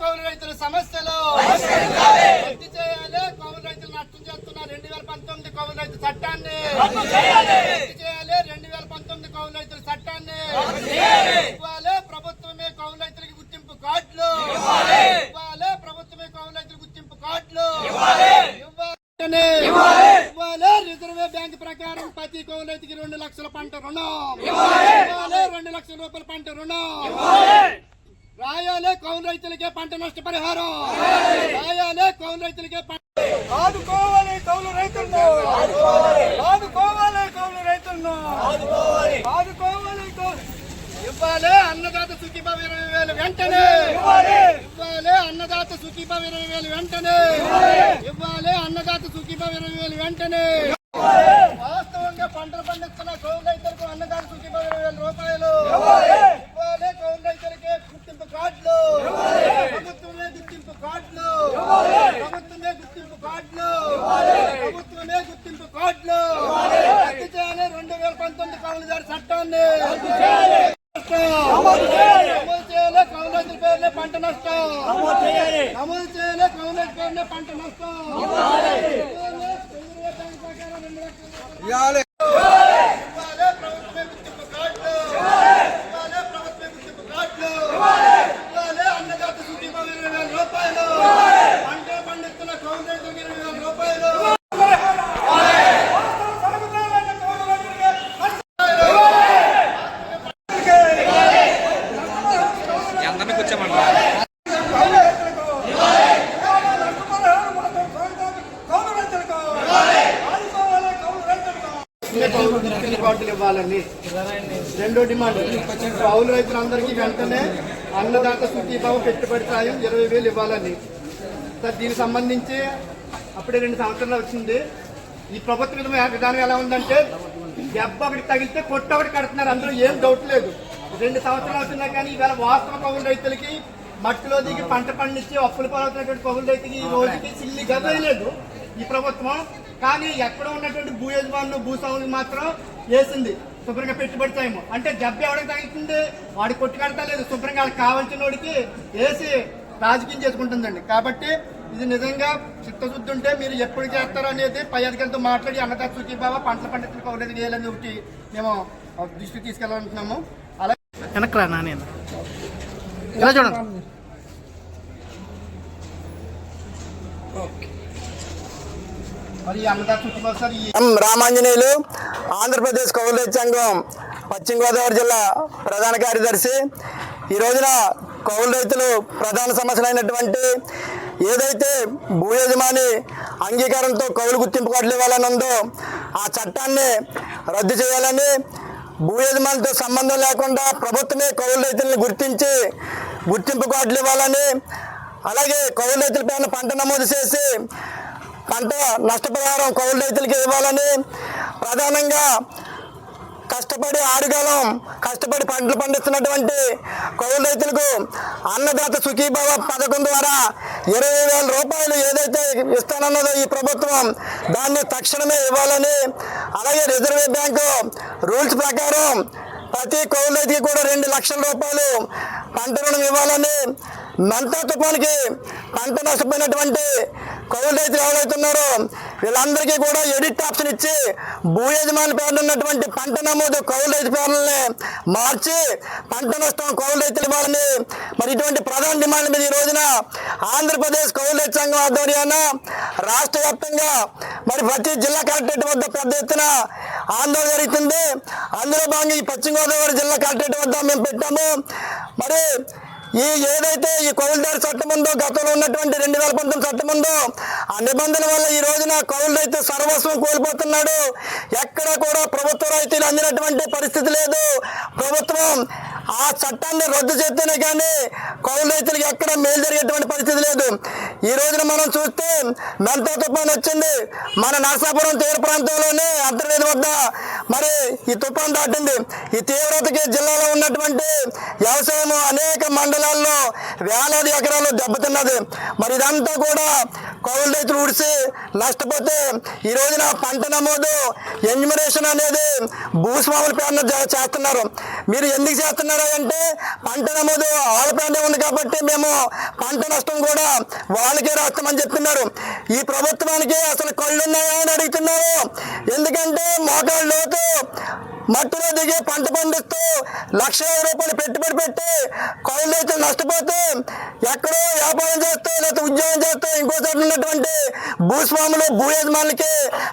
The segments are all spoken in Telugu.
కౌలు రైతుల సమస్యలు. చేయాలి కౌలు రైతులు నష్టం చేస్తున్న రెండు వేల పంతొమ్మిది కౌలు రైతు చట్టాన్ని రద్దు చేయాలి రెండు వేల పంతొమ్మిది కౌలు రైతుల చట్టాన్ని ఇవ్వాలి ప్రభుత్వమే కౌలు రైతులకి గుర్తింపు కార్డులు ఇవ్వాలి ప్రభుత్వమే కౌలు రైతుల గుర్తింపు కార్డులు ఇవ్వాలి ఇవ్వాలి. రిజర్వ్ బ్యాంక్ ప్రకారం ప్రతి కౌలు రైతుకి రెండు లక్షల పంట రుణం. ఇవ్వాలి. రెండు లక్షల రూపాయల పంట రుణం. రాయాలే కౌలు రైతులకే పంట నష్ట పరిహారం రాయాలే కౌలు రైతులకే పంట ఆదుకోవాలి కౌలు రైతులను. ఆదుకోవాలి. కౌలు రైతులను. ఆదుకోవాలి. ఇవ్వాలి. అన్నదాత సుఖీభావ ఇరవై వేలు వెంటనే. ఇవ్వాలి అన్నదాత సుఖీభావ ఇరవై వేలు వెంటనే. ఇవ్వాలి అన్నదాత సుఖీభావ ఇరవై వేలు వెంటనే వాస్తవంగా పంటలు పండిస్తున్న కౌలు రైతులకు అన్నదాత సుఖీభావ ఇరవై వేల రూపాయలు ఇవ్వాలి కౌలు రైతులకే గుర్తింపు కార్డులు ప్రభుత్వమే గుర్తింపు కార్డులు ప్రభుత్వమే గుర్తింపు కార్డులు ప్రభుత్వమే గుర్తింపు కార్డులు రద్దు చేయాలి రెండు వేల పంతొమ్మిది కౌలుదారు చట్టాన్ని అమలు చేయాలి కౌలు రైతుల పేరునే పంట నష్టం అమలు చేయాలి కౌలు పంట నష్టం ఇవ్వాలి ప్రభుత్వమే గుర్తింపు కార్డులు ఇవ్వాలి ప్రభుత్వమే గుర్తింపు కార్డులు ఇవ్వాలి అన్నదాత సుఖీభావ ఇరవై వేల రూపాయలు పంట పండిస్తున్న కౌలు రైతులకు ఇరవై వేల రూపాయలు అందరినీ కూర్చోమంటారు కార్డులు ఇవ్వాలని రెండో డిమాండ్. కౌలు రైతులందరికీ వెంటనే అన్నదాత సుఖీభావం పెట్టుబడి సాయం ఇరవై వేలు ఇవ్వాలని. సార్ దీనికి సంబంధించి అప్పుడే రెండు సంవత్సరాలు వచ్చింది. ఈ ప్రభుత్వ విధానం ఎలా ఉందంటే దెబ్బ ఒకటి తగిలితే కొట్ట ఒకటి కడుతున్నారు. అందులో ఏం డౌట్ లేదు. రెండు సంవత్సరాలు అవుతున్నా కానీ ఈవేళ వాస్తవ కౌలు రైతులకి మట్టిలో దిగి పంట పండించి అప్పులు పాలవుతున్నటువంటి కౌలు రైతుకి ఈ రోజుకి చిల్లి గదే లేదు ఈ ప్రభుత్వం. కానీ ఎక్కడ ఉన్నటువంటి భూ యజమానులు భూస్వాములకు మాత్రం వేసింది శుభ్రంగా పెట్టుబడి సాయం అంటే జబ్బు ఎవరికి తగ్గుతుంది వాడి కొట్టు కడతా లేదు. శుభ్రంగా వాళ్ళకి కావాల్సిన వాడికి వేసి రాజకీయం చేసుకుంటుందండి. కాబట్టి ఇది నిజంగా చిత్తశుద్ధి ఉంటే మీరు ఎప్పుడు చేస్తారో అనేది పై అధికారులతో మాట్లాడి అన్నదాత సుఖీ బాబా పంటల పండితులు కౌలేదు చేయాలని ఒకటి మేము దృష్టికి తీసుకెళ్ళాలనుకుంటున్నాము. వెనక్కి రా నేను ఇలా చూడండి మరి ఈ అన్నదాత సుఖీ బాబా సార్ ఈ ఎం రామాంజనేయులు ఆంధ్రప్రదేశ్ కౌలు రైతు సంఘం పశ్చిమ గోదావరి జిల్లా ప్రధాన కార్యదర్శి. ఈ రోజున కౌలు రైతులు ప్రధాన సమస్యలైనటువంటి ఏదైతే భూ యజమాని అంగీకారంతో కౌలు గుర్తింపు కార్డులు ఇవ్వాలని ఉందో ఆ చట్టాన్ని రద్దు చేయాలని భూ యజమానితో సంబంధం లేకుండా ప్రభుత్వమే కౌలు రైతులను గుర్తించి గుర్తింపు కార్డులు ఇవ్వాలని అలాగే కౌలు రైతుల పైన పంట నమోదు చేసి పంట నష్టపరిహారం కౌలు రైతులకి ఇవ్వాలని ప్రధానంగా కష్టపడి ఆరుగాలం కష్టపడి పంటలు పండిస్తున్నటువంటి కౌలు రైతులకు అన్నదాత సుఖీభావ పథకం ద్వారా ఇరవై వేల రూపాయలు ఏదైతే ఇస్తానన్నదో ఈ ప్రభుత్వం దాన్ని తక్షణమే ఇవ్వాలని అలాగే రిజర్వ్ బ్యాంకు రూల్స్ ప్రకారం ప్రతి కౌలు రైతుకి కూడా రెండు లక్షల రూపాయలు పంట రుణం ఇవ్వాలని మంతా తుఫానికి పంట నష్టపోయినటువంటి కౌలు రైతులు ఎవరైతున్నారు వీళ్ళందరికీ కూడా ఎడిట్ ఆప్షన్ ఇచ్చి భూ యజమాని పేరు ఉన్నటువంటి పంట నమోదు కౌలు రైతు పేర్లని మార్చి పంట నష్టం కౌలు రైతులు ఇవ్వాలని మరి ఇటువంటి ప్రధాన డిమాండ్ మీద ఈ రోజున ఆంధ్రప్రదేశ్ కౌలు రైతు సంఘం ఆధ్వర్యాన రాష్ట్ర వ్యాప్తంగా మరి ప్రతి జిల్లా కలెక్టరేట్ వద్ద పెద్ద ఎత్తున ఆందోళన జరుగుతుంది. అందులో భాగంగా ఈ పశ్చిమ గోదావరి జిల్లా కలెక్టరేట్ వద్ద మేము పెట్టాము. మరి ఈ ఏదైతే ఈ కౌలుదారు చట్టం ఉందో గతంలో ఉన్నటువంటి రెండు వేల పంతొమ్మిది చట్టం ఉందో ఆ నిబంధన వల్ల ఈ రోజున కౌలు రైతు సర్వస్వం కోల్పోతున్నాడు. ఎక్కడ కూడా ప్రభుత్వ రైతులు అందినటువంటి పరిస్థితి లేదు. ప్రభుత్వం ఆ చట్టాన్ని రద్దు చేస్తేనే కానీ కౌలు రైతులకు ఎక్కడ మేలు జరిగేటువంటి పరిస్థితి లేదు. ఈ రోజున మనం చూస్తే మెంతా తుఫాన్ వచ్చింది. మన నరసాపురం తీర ప్రాంతంలోనే అంతర్వేది వద్ద మరి ఈ తుఫాన్ దాటింది. ఈ తీవ్రతకి జిల్లాలో ఉన్నటువంటి వ్యవసాయం అనేక మండలం మండలాల్లో వేలాది ఎకరాలు దెబ్బతిన్నది. మరి ఇదంతా కూడా కౌలు రైతులు ఉడిసి నష్టపోతే ఈ రోజున పంట నమోదు ఎన్యుమరేషన్ అనేది భూస్వాముల పేరున చేస్తున్నారు. మీరు ఎందుకు చేస్తున్నారు అంటే పంట నమోదు వాళ్ళ పేరునే ఉంది కాబట్టి మేము పంట నష్టం కూడా వాళ్ళకే రాస్తామని చెప్తున్నారు. ఈ ప్రభుత్వానికి అసలు కళ్ళు ఉన్నాయా అని అడుగుతున్నారు. ఎందుకంటే మోకాళ్ళు లోతు మట్టిలో దిగి పంట పండిస్తూ లక్ష రూపాయలు పెట్టుబడి పెట్టి కౌలు రైతులు నష్టపోతే ఎక్కడో వ్యాపారం చేస్తూ లేకపోతే ఉద్యోగం చేస్తూ ఇంకో చోట ఉన్నటువంటి భూస్వాములు భూ యజమానులకి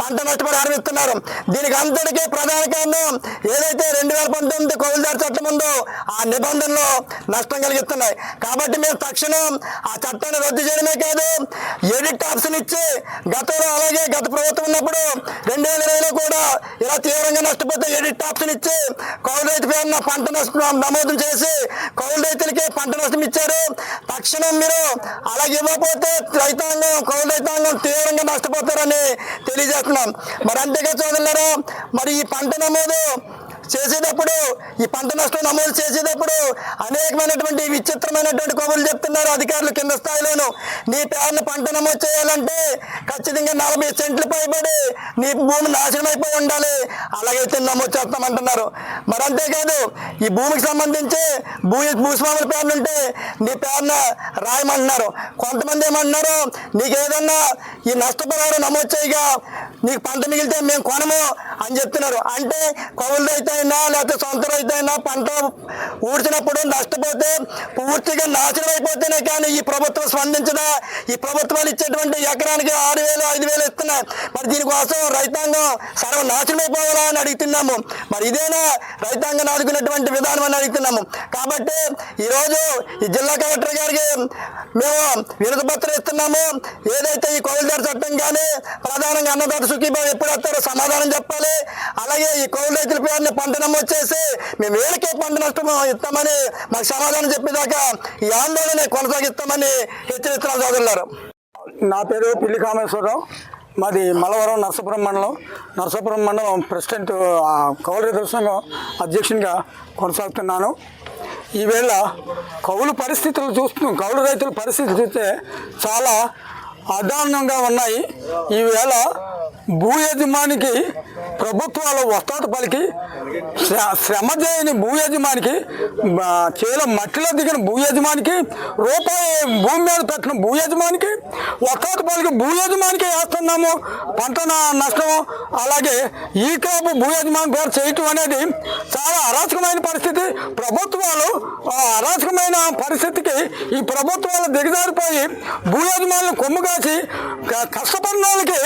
పంట నష్టపరిహారం ఇస్తున్నారు దీనికి అంతటికీ ప్రధాన కారణం ఏదైతే రెండు వేల పంతొమ్మిది కౌలుదారు చట్టం ఉందో ఆ నిబంధనలు నష్టం కలిగిస్తున్నాయి. కాబట్టి మేము తక్షణం ఆ చట్టాన్ని రద్దు చేయడమే కాదు ఎడిట్ ఆప్షన్ ఇచ్చి గతంలో అలాగే గత ప్రభుత్వం ఉన్నప్పుడు రెండు వేల ఇరవైలో కూడా ఇలా తీవ్రంగా నష్టపోతే ఎడిట్ ఆప్షన్ ఇచ్చి కౌలు రైతు పేరున పంట నష్టం నమోదు చేసి కౌలు రైతులకి పంట నష్టం ఇచ్చారు. తక్షణం మీరు అలాగే ఇవ్వకపోతే రైతాంగం కౌలు రైతాంగం తీవ్రంగా నష్టపోతారని తెలియజేస్తున్నాం. మరి అంతేగా చూడలేరు మరి ఈ పంట నమోదు చేసేటప్పుడు ఈ పంట నష్టం నమోదు చేసేటప్పుడు అనేకమైనటువంటి విచిత్రమైనటువంటి కబుర్లు చెప్తున్నారు అధికారులు కింద స్థాయిలోను. నీ పేరును పంట నమోదు చేయాలంటే ఖచ్చితంగా నలభై సెంట్లు పైబడి నీ భూమి నాశనం అయిపోయి ఉండాలి. అలాగైతే నమోదు చేస్తామంటున్నారు. మరి అంతేకాదు ఈ భూమికి సంబంధించి భూ భూస్వాముల పేర్లు ఉంటే నీ పేరున రాయమంటున్నారు. కొంతమంది ఏమంటున్నారు? నీకు ఏదన్నా ఈ నష్టపరిహారం నమోదు చేయగా నీకు పంట మిగిలితే మేము కొనము అని చెప్తున్నారు. అంటే కౌలు అయితే అయినా లేకపోతే సొంత రైతు అయినా పంట ఊడ్చినప్పుడు నష్టపోతే పూర్తిగా నాశనం అయిపోతేనే కానీ ఈ ప్రభుత్వం స్పందించదా? ఈ ప్రభుత్వాలు ఇచ్చేటువంటి ఎకరానికి ఆరు వేలు ఐదు వేలు ఇస్తున్నాయి మరి దీనికోసం రైతాంగం సర్వ నాశనం అయిపోవాలా అని అడుగుతున్నాము. మరి ఇదేనా రైతాంగం ఆదుకున్నటువంటి విధానం అని అడుగుతున్నాము. కాబట్టి ఈరోజు ఈ జిల్లా కలెక్టర్ గారికి మేము వినతిపత్రం ఇస్తున్నాము ఏదైతే ఈ కోవిల్దారి చట్టం కానీ ప్రధానంగా అన్నదాత సుఖీభావం ఎప్పుడు వస్తారో సమాధానం చెప్పాలి. అలాగే ఈ కోవిల్ రైతుల పేరుని పంట నమోదు చేసి మేము వేలకే పంట నష్టం ఇస్తామని మాకు సమాధానం చెప్పేదాకా ఈ ఆందోళన కొనసాగిస్తామని హెచ్చరిస్తున్నారు సోదరులారు. నా పేరు పిల్లి కామేశ్వరరావు. మాది మలవరం నరసాపురం మండలం. నరసాపురం మండలం ప్రెసిడెంట్ ఆ, సంఘం అధ్యక్షునిగా కొనసాగుతున్నాను. ఈవేళ కౌలు పరిస్థితులు చూస్తున్నాం. కౌలు రైతుల పరిస్థితులు చూస్తే చాలా అదానంగా ఉన్నాయి. ఈవేళ భూ యజమానికి ప్రభుత్వాలు వస్తాత పలికి శ్ర- శ్రమ చేయని భూ యజమానికి చేల మట్టిలో దిగిన భూ యజమానికి రూపాయి భూమి మీద పెట్టిన భూ యజమానికి వస్తాత పలికి భూ యజమానికి వేస్తున్నాము. పంట నష్టం అలాగే ఈ క్రాప్ భూ యజమాని పేరు చేయటం అనేది చాలా అరాచకమైన పరిస్థితి. ప్రభుత్వాలు అరాచకమైన పరిస్థితికి ఈ ప్రభుత్వాలు దిగజారిపోయి భూ యజమానులు కొమ్ము కాసి కష్టపడిన వాళ్ళకి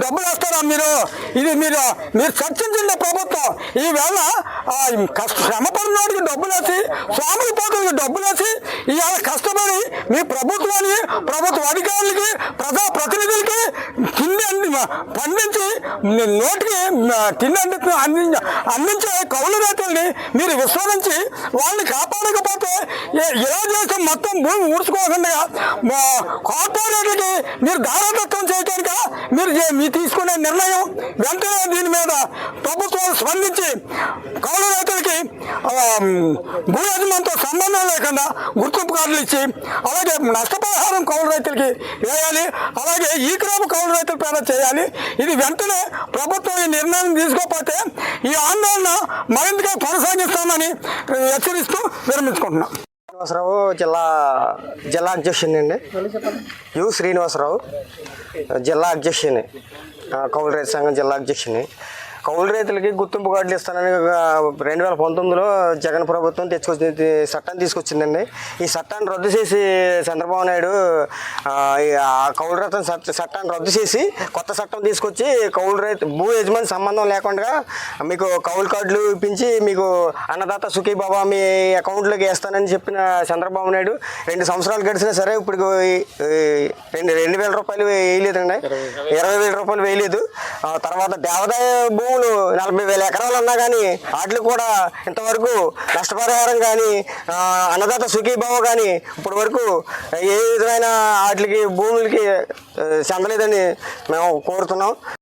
డబ్బులు వేస్తారా మీరు? ఇది మీరు మీరు చర్చించండి ప్రభుత్వం. ఈవేళ ఆ, కష్ట శ్రమపడిన పడినోడికి డబ్బులు వేసి స్వామి పోతులకి డబ్బులు వేసి ఇవాళ కష్టపడి మీ ప్రభుత్వానికి ప్రభుత్వ అధికారులకి ప్రజా ప్రతినిధులకి పండించి నోటికి కింది అంది అందించ అందించే కౌలు రైతుల్ని మీరు విశ్వసించి వాళ్ళని కాపాడకపోతే ఇలా చేస్తే మొత్తం భూమి ఊడ్చుకోకుండా మా కార్పొరేట్లకి మీరు దారదత్వం చేయటానిక మీరు మీ మీరు తీసుకునే నిర్ణయం వెంటనే దీని మీద ప్రభుత్వం స్పందించి కౌలు రైతులకి భూ యజమానితో సంబంధం లేకుండా గుర్తింపు కార్డులు ఇచ్చి అలాగే నష్టపరిహారం కౌలు రైతులకి వేయాలి. అలాగే ఈ క్రాప్ కౌలు రైతుల పైన చేయాలి ఇది వెంటనే ప్రభుత్వం ఈ నిర్ణయం తీసుకోకపోతే ఈ ఆందోళన మరింతగా కొనసాగిస్తామని హెచ్చరిస్తూ విరమించుకుంటున్నాం. శ్రీనివాసరావు జిల్లా జిల్లా అధ్యక్షుని అండి. యు శ్రీనివాసరావు జిల్లా అధ్యక్షుని ఆ, కౌలు రైతు సంఘం జిల్లా అధ్యక్షుని. కౌలు రైతులకి గుర్తింపు కార్డులు ఇస్తానని రెండు వేల పంతొమ్మిదిలో జగన్ ప్రభుత్వం తెచ్చుకొచ్చింది చట్టం తీసుకొచ్చిందండి. ఈ చట్టాన్ని రద్దు చేసి చంద్రబాబు నాయుడు ఆ, కౌలు రైతు చట్ట- చట్టాన్ని రద్దు చేసి కొత్త చట్టం తీసుకొచ్చి కౌలు రైతు భూ యజమాని సంబంధం లేకుండా మీకు కౌలు కార్డులు ఇప్పించి మీకు అన్నదాత సుఖీ బాబా మీ అకౌంట్లోకి వేస్తానని చెప్పిన చంద్రబాబు నాయుడు రెండు సంవత్సరాలు గడిచినా సరే ఇప్పుడు రెండు రెండు వేల రూపాయలు వేయలేదండి. ఇరవై వేల. రూపాయలు వేయలేదు. ఆ తర్వాత దేవాదాయ భూములు నలభై వేల ఎకరాలు ఉన్నా కానీ వాటికి కూడా ఇంతవరకు నష్టపరిహారం కానీ అన్నదాత సుఖీభావం కానీ ఇప్పటి వరకు ఏ విధమైన వాటికి భూములకి చెందలేదని మేము కోరుతున్నాం.